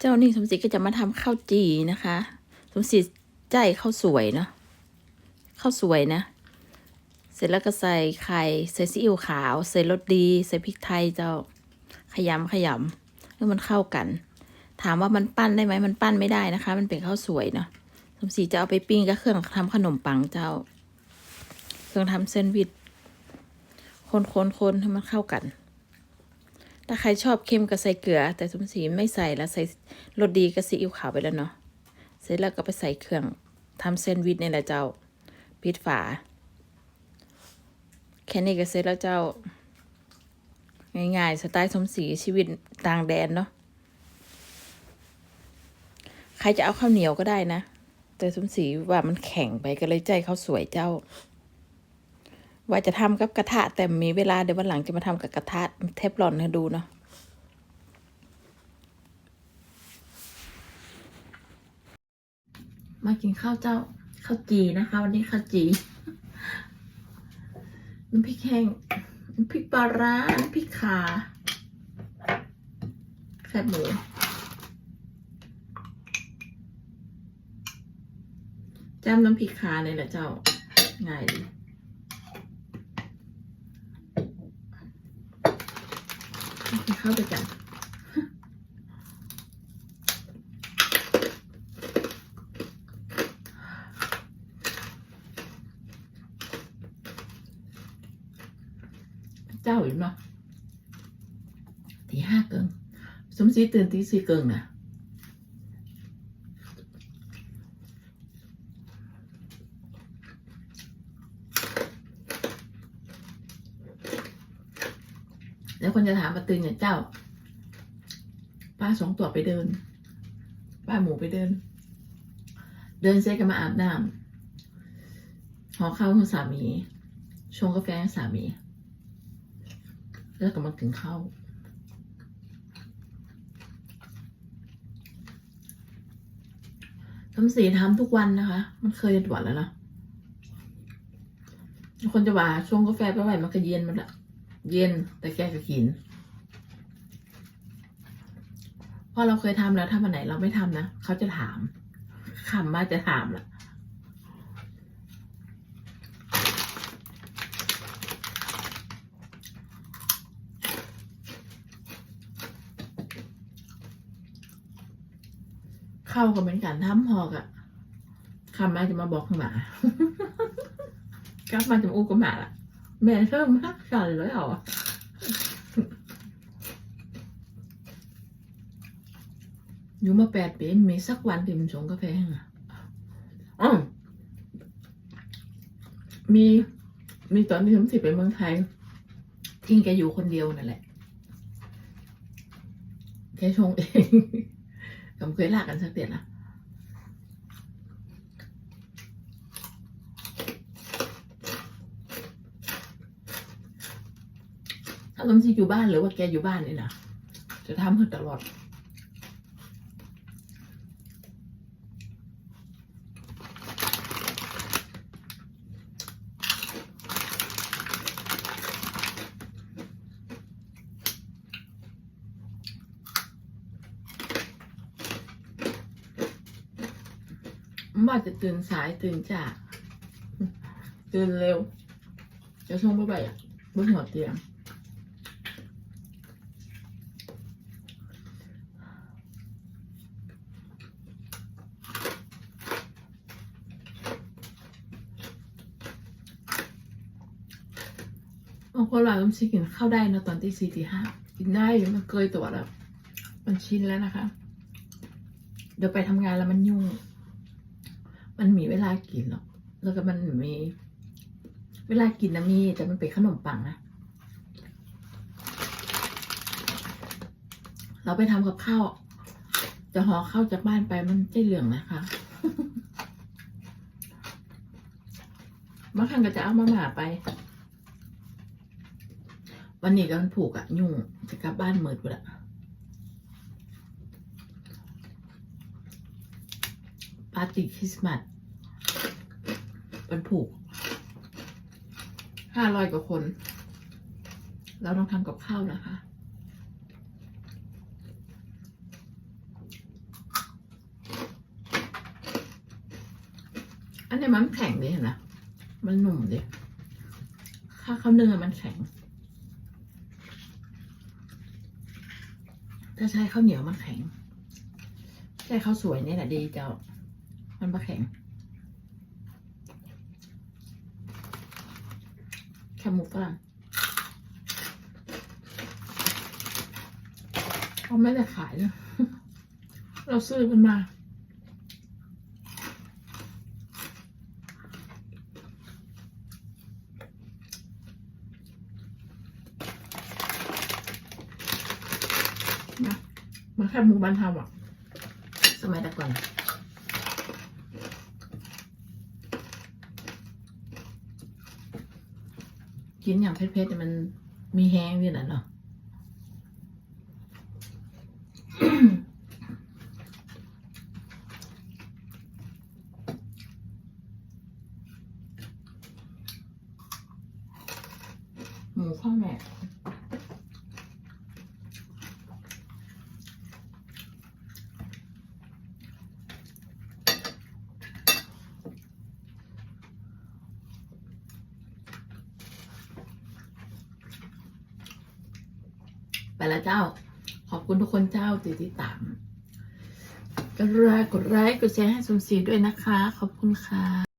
เจ้านี่สมศรีก็จะมาทำข้าวจีนะคะ สมศรีใจข้าวสวยเนาะข้าวสวยนะ เสร็จแล้วก็ใส่ไข่ใส่ซีอิ๊วขาว ใส่รสดี ใส่พริกไทยเจ้าขยำขยำให้มันเข้ากัน ถามว่ามันปั้นได้ไหมมันปั้นไม่ได้นะคะ มันเป็นข้าวสวยเนาะสมศรีจะเอาไปปิ้งกับเครื่องทำขนมปังเจ้า เครื่องทำเซนด์วิชคนคนคนให้มันเข้ากัน ถ้าใครชอบเค็มก็ใส่เกลือ แต่สมศรีไม่ใส่แล้วใส่รสดีกับซีอิ๊วขาวไปแล้วเนาะเสร็จแล้วก็ไปใส่เครื่องทำแซนด์วิชนี่แหละเจ้าปิดฝา แค่นี้ก็เสร็จแล้วเจ้า ง่ายๆสไตล์สมศรีชีวิตต่างแดนเนาะใครจะเอาข้าวเหนียวก็ได้นะ แต่สมศรีว่ามันแข็งไปก็เลยใจข้าวสวยเจ้า ว่าจะทำกับกระทะแต่มีเวลาเดี๋ยววันหลังจะมาทำกับกระทะเทฟลอนให้ดูเนาะมากินข้าวเจ้าข้าวจีนะคะ วันนี้ข้าวจีน้ำพริกแห้งน้ำพริกปลาร้าน้ำพริกขาแคบหมูจ้ำน้ำพริกขาเลยแหละเจ้าง่ายดี กินข้าวไปกันเจ้าอีกเนาะตีห้าเกิงสมศรีตื่นตีสี่เกิงนะ แล้วคนจะถามมาตื่นเนี่ยเจ้า ป้าสองตัวไปเดิน ป้าหมูไปเดิน เดินเซ็กกันมาอาบน้ำหอข้าวของสามี ชงกาแฟให้สามี แล้วก็มากินข้าวทำสีทำทุกวันนะคะ มันเคยจะตรวจแล้วนะคนจะว่าชงกาแฟไปไหวมันก็เย็นมันละ เย็นแต่แกก็กินเพราะเราเคยทำแล้วถ้าวันไหนเราไม่ทำนะเขาจะถามคำว่าจะถามละเข้าก็เป็นการทำพอกอะคำมาจะมาบอกหมากลับมาจะมาอู้กับหมาละ แม่เริ่มฮักสั่นเลยเหรออยู่มาแปดปีมีสักวันที่มันชงกาแฟให้อะอ๋อมีมีตอนที่ผมสิไปเมืองไทยทิ้งแกอยู่คนเดียวนั่นแหละ แกชงเองผมเคยลากกันสักเดือนนะ ถ้าลมซีอยู่บ้านหรือว่าแกอยู่บ้านนี่นะจะทำให้ตลอดว่าจะตื่นสายตื่นจ้าตื่นเร็ว จะช่วงบ่ายๆอ่บนหัวเตียง บางคนเราต้องชิกินข้าวได้นะตอนที่สี่ที่ห้ากินได้อยู่มันเคยตัวแล้ว มันชินแล้วนะคะ เดี๋ยวไปทำงานแล้วมันยุ่ง มันมีเวลากินหรอกแล้วก็มันมี เวลากินนะมีแต่มันเป็นขนมปังนะเราไปทำกับข้าวจะห่อข้าวจากบ้านไปมันใช่เหลืองนะคะบางครั้งก็จะเอามาหมาไป วันนี้ก็มันผูกอะยุ่งจะกลับบ้านมืดหมดอะปาร์ตี้คริสต์มาสมันผูกห้าร้อยกว่าคน เราต้องทำกับข้าวนะคะอันนี้มันแข็งดิเห็นไหมมันหนุ่มดิถ้าเขาเนื้อมันแข็ง ถ้าใช้ข้าวเหนียวมันแข็ง ใช้ข้าวสวยนี่แหละดีเจ้า มันมาแข็งแคบหมูฝรั่งเขาไม่ได้ขายนะเราซื้อมันมา นะ มันแค่หมูบ้านเฮาอะ สมัยแต่ก่อนกินอย่างเผ็ดๆเนี่ยมันมีแห้งด้วยนะเนาะ หมูข้าวแม่ ไปแล้วเจ้า ขอบคุณทุกคนเจ้าติดติดตามกดไลค์กดไลค์กดแชร์ให้สมศรีด้วยนะคะ ขอบคุณค่ะ